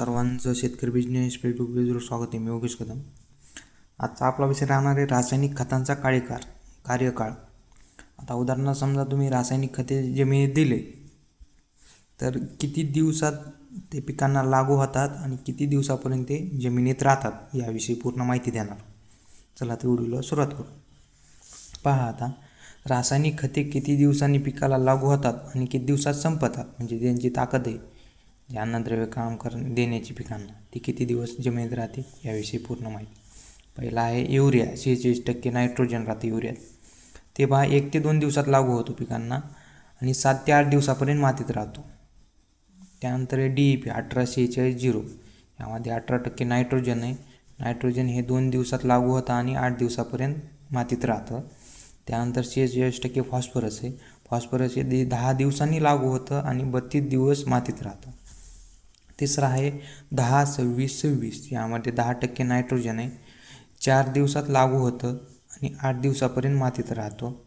सर्वांचं शेतकरी business Facebook पेजवर स्वागत आहे. मी योगेश कदम. आजचा आपला विषय राहणार आहे रासायनिक खतांचा कार्यकाळ कार्यकाळ. आता उदाहरणार्थ समजा तुम्ही रासायनिक खते जमिनीत दिले तर किती दिवसात ते पिकांना लागू होतात आणि किती दिवसापर्यंत ते जमिनीत राहतात याविषयी पूर्ण माहिती देणार. चला तर व्हिडिओला सुरुवात करू. पहा आता रासायनिक खते किती दिवसांनी पिकाला लागू होतात आणि किती दिवसात संपतात म्हणजे त्यांची ताकद आहे. जे अन्नद्रव्य काम कर देण्याची पिकांना ती किती दिवस जमिनीत राहते याविषयी पूर्ण माहिती. पहिला आहे युरिया शेहेचाळीस टक्के नायट्रोजन राहते युरियात ते पहा एक ते दोन दिवसात लागू होतो पिकांना आणि सात ते आठ दिवसापर्यंत मातीत राहतो. त्यानंतर आहे डी ई पी अठरा शेहेचाळीस झिरो. यामध्ये अठरा टक्के नायट्रोजन आहे. नायट्रोजन हे दोन दिवसात लागू होतं आणि आठ दिवसापर्यंत मातीत राहतं. त्यानंतर शेहेचाळीस टक्के फॉस्फरस आहे. फॉस्फरस हे दहा दिवसांनी लागू होतं आणि बत्तीस दिवस मातीत राहतं. तिसरा आहे दहा सव्वीस सव्वीस. यामध्ये दहा टक्के नायट्रोजन आहे. चार दिवसात लागू होतं आणि आठ दिवसापर्यंत मातीत राहतो.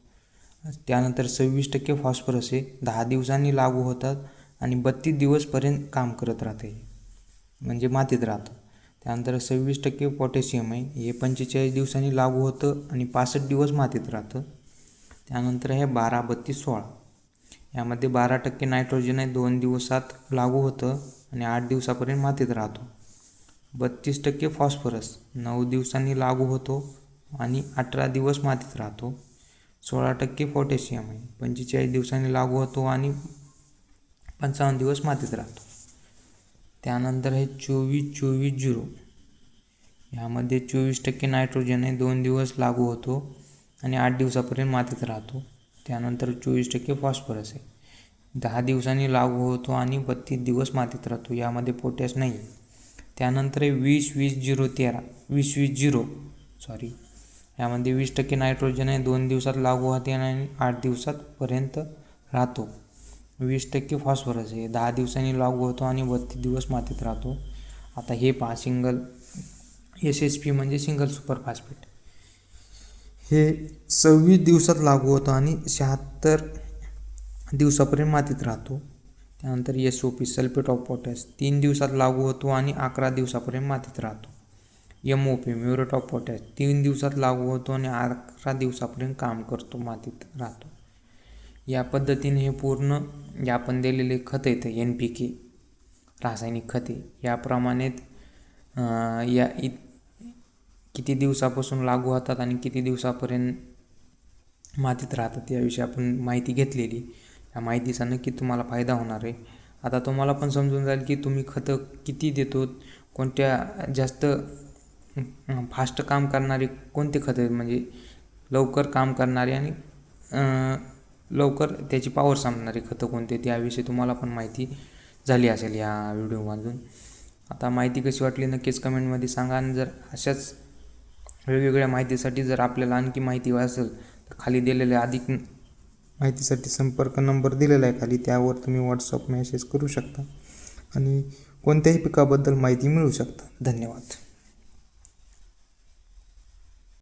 त्यानंतर सव्वीस टक्के फॉस्फरस आहे. दहा दिवसांनी लागू होतात आणि बत्तीस दिवसपर्यंत काम करत राहते. म्हणजे मातीत राहतं. त्यानंतर सव्वीस टक्के पोटॅशियम आहे. हे पंचेचाळीस दिवसांनी लागू होतं आणि पासष्ट दिवस मातीत राहतं. त्यानंतर आहे बारा बत्तीस सोळा. यामध्ये बारा टक्के नायट्रोजन आहे. दोन दिवसात लागू होतं. आणि आठ दिवसापर्यंत मातीत राहतो. बत्तीस टक्के फॉस्फरस नऊ दिवसांनी लागू होतो आणि अठरा दिवस मातीत राहतो. सोळा टक्के पोटॅशियम आहे. पंचेचाळीस दिवसांनी लागू होतो आणि पंचावन्न दिवस मातीत राहतो. त्यानंतर आहे चोवीस चोवीस झिरो. यामध्ये चोवीस टक्के नायट्रोजन आहे. दोन दिवस लागू होतो आणि आठ दिवसापर्यंत मातीत राहतो. त्यानंतर चोवीस टक्के फॉस्फरस आहे. दहा दिवसांनी लागू होतो आणि बत्तीस दिवस मातीत राहतो. यामध्ये पोटॅश नाही. त्यानंतर आहे वीस वीस झिरो तेरा वीस वीस झिरो सॉरी यामध्ये वीस टक्के नायट्रोजन आहे दोन दिवसात लागू होते आणि आठ दिवसातपर्यंत राहतो. वीस टक्के फॉस्फरस आहे. दहा दिवसांनी लागू होतो आणि बत्तीस दिवस मातीत राहतो. आता हे पहा सिंगल एस एस पी म्हणजे सिंगल सुपर फास्फेट हे सव्वीस दिवसात लागू होतं आणि शहात्तर दिवसापर्यंत मातीत राहतो. त्यानंतर S O P sulphate of potash तीन दिवसात लागू होतो आणि अकरा दिवसापर्यंत मातीत राहतो. M O P muriate of potash तीन दिवसात लागू होतो आणि अकरा दिवसापर्यंत काम करतो मातीत राहतो. या पद्धतीने हे पूर्ण जे आपण दिलेले खत येतं एन पी के रासायनिक खते याप्रमाणे या इ किती दिवसापासून लागू होतात आणि किती दिवसापर्यंत मातीत राहतात याविषयी आपण माहिती घेतलेली. या माहितीचा नक्की तुम्हाला फायदा होणार आहे. आता तुम्हाला पण समजून जाईल की तुम्ही खतं किती देतो कोणत्या जास्त फास्ट काम करणारे कोणते खतं आहेत म्हणजे लवकर काम करणारे आणि लवकर त्याची पॉवर संपणारी खतं कोणते त्याविषयी तुम्हाला पण माहिती झाली असेल या व्हिडिओमधून. आता माहिती कशी वाटली नक्कीच कमेंटमध्ये सांगा आणि जर अशाच वेगवेगळ्या माहितीसाठी जर आपल्याला आणखी माहिती असेल तर खाली दिलेल्या अधिक माहितीसाठी संपर्क नंबर दिलेला आहे खाली. त्यावर तुम्ही व्हॉट्सअप मेसेज करू शकता आणि कोणत्याही पिकाबद्दल माहिती मिळू शकता. धन्यवाद.